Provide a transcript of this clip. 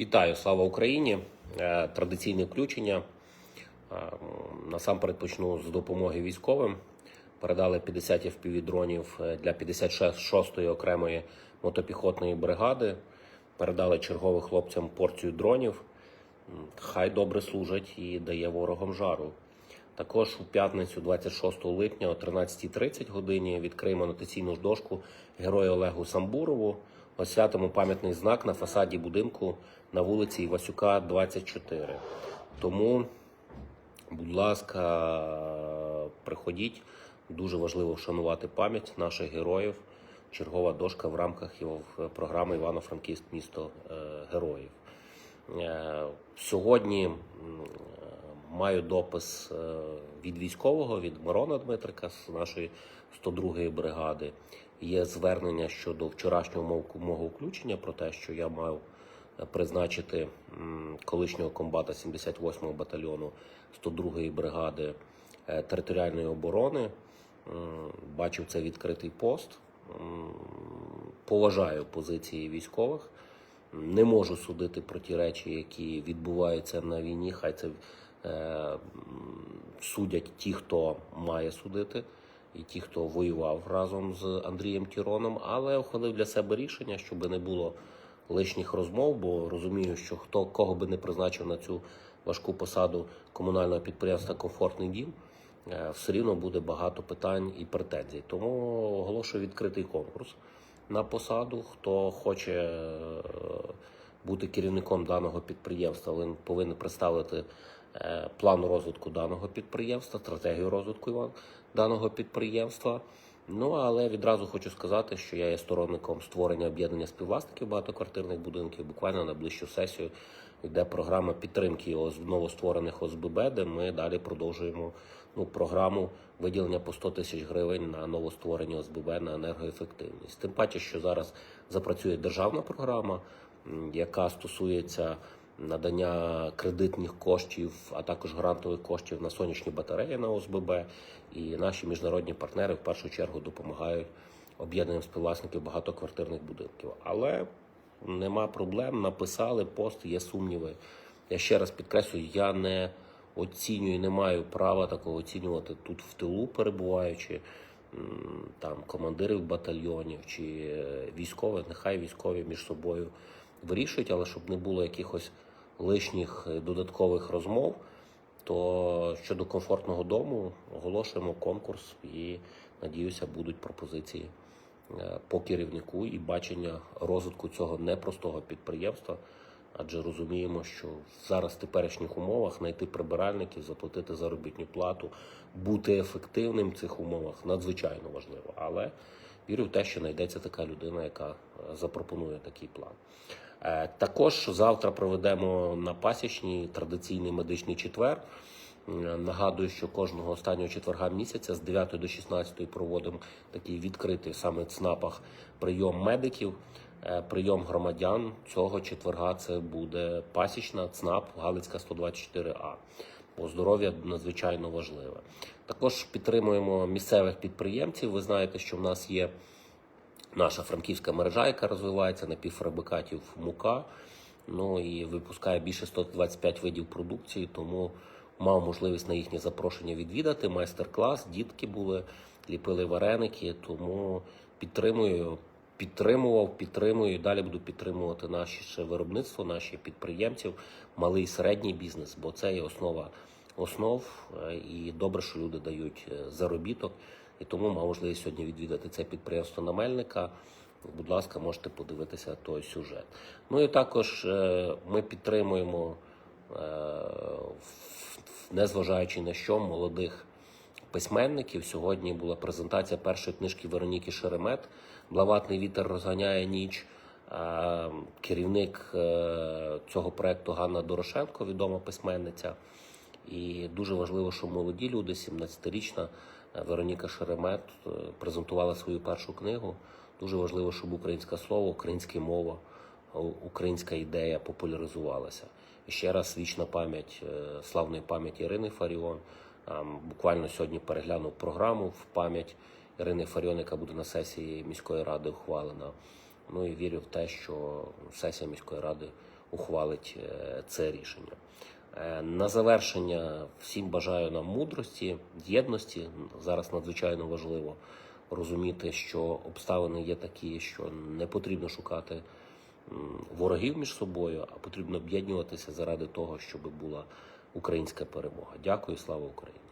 Вітаю, слава Україні! Е, Традиційне включення. Е, Насамперед почну з допомоги військовим. Передали 50 FPV-дронів е, для 56-ї окремої мотопіхотної бригади. Передали черговим хлопцям порцію дронів. Хай добре служать і дає ворогам жару. Також у п'ятницю, 26 липня о 13.30 годині відкриємо анотаційну ж дошку герою Олегу Самбурову. Освятимо пам'ятний знак на фасаді будинку на вулиці Івасюка, 24. Тому, будь ласка, приходіть. Дуже важливо вшанувати пам'ять наших героїв. Чергова дошка в рамках його програми Івано-Франківськ місто е, героїв. Е, Сьогодні е, маю допис е, від військового, від Мирона Дмитрика з нашої 102-ї бригади. Є звернення щодо вчорашнього мого- включення про те, що я мав е, призначити колишнього комбата 78-го батальйону 102-ї бригади е, територіальної оборони. Бачив це відкритий пост. Поважаю позиції військових. Не можу судити про ті речі, які відбуваються на війні. Хай це судять ті, хто має судити, і ті, хто воював разом з Андрієм Тіроном, але ухвалив для себе рішення, щоб не було лишніх розмов, бо розумію, що хто кого би не призначив на цю важку посаду комунального підприємства Комфортний дім. е, Все рівно буде багато питань і претензій. Тому оголошую відкритий конкурс на посаду. Хто хоче е, бути керівником даного підприємства, він повинен представити е, план розвитку даного підприємства, стратегію розвитку даного підприємства. Ну але відразу хочу сказати, що я є сторонником створення об'єднання співвласників багатоквартирних будинків. Буквально на ближчу сесію йде програма підтримки ОС- новостворених ОСББ, де ми далі продовжуємо ну, програму виділення по 100 тисяч гривень на новостворені ОСББ на енергоефективність. Тим паче, що зараз запрацює державна програма, яка стосується надання кредитних коштів, а також грантових коштів на сонячні батареї на ОСББ. І наші міжнародні партнери в першу чергу допомагають об'єднанням співвласників багатоквартирних будинків. Але нема проблем, написали пост, є сумніви. Я ще раз підкреслюю, я не оцінюю, не маю права такого оцінювати тут в тилу, перебуваючи там командирів батальйонів чи е, військових, нехай військові між собою вирішують, але щоб не було якихось лишніх е, додаткових розмов, то щодо комфортного дому оголошуємо конкурс і надіюся, будуть пропозиції е, по керівнику і бачення розвитку цього непростого підприємства. Адже розуміємо, що зараз в теперішніх умовах знайти прибиральників, заплатити заробітну плату, бути ефективним в цих умовах надзвичайно важливо. Але вірю в те, що знайдеться така людина, яка е, запропонує такий план. Е, Також завтра проведемо на пасічній традиційний медичний четвер. Нагадую, що кожного останнього четверга місяця з 9 до 16 проводимо такий відкритий саме в ЦНАПах прийом медиків, е, прийом громадян. Цього четверга це буде пасічна ЦНАП Галицька 124А. Бо здоров'я надзвичайно важливе. Також підтримуємо місцевих підприємців. Ви знаєте, що в нас є наша франківська мережа, яка розвивається напівфабрикатів мука. Ну і випускає більше 125 видів продукції, тому мав можливість на їхнє запрошення відвідати. Майстер-клас, дітки були, ліпили вареники, тому підтримую, підтримував, підтримую і далі буду підтримувати наше ще виробництво, наші підприємців, малий і середній бізнес, бо це є основа основ. е, І добре, що люди дають е, заробіток. І тому мав можливість сьогодні відвідати це підприємство на Мельника. Будь ласка, можете подивитися той сюжет. Ну і також е, ми підтримуємо, незважаючи на що, молодих письменників. Сьогодні була презентація першої книжки Вероніки Шеремет Блаватний вітер розганяє ніч. Керівник е, цього проекту Ганна Дорошенко, відома письменниця. І дуже важливо, що молоді люди, 17-річна е, Вероніка Шеремет, е, презентувала свою першу книгу. Дуже важливо, щоб українське слово, українська мова, українська ідея популяризувалася. І ще раз вічна пам'ять славної пам'яті Ірини Фаріон. Ем, Буквально сьогодні переглянув програму в пам'ять Ірини Фаріон, яка буде на сесії міської ради ухвалена. Ну і вірю в те, що сесія міської ради ухвалить е, це рішення. Е, На завершення всім бажаю нам мудрості, єдності. Зараз надзвичайно важливо розуміти, що обставини є такі, що не потрібно шукати ворогів між собою, а потрібно об'єднуватися заради того, щоб була українська перемога. Дякую, слава Україні!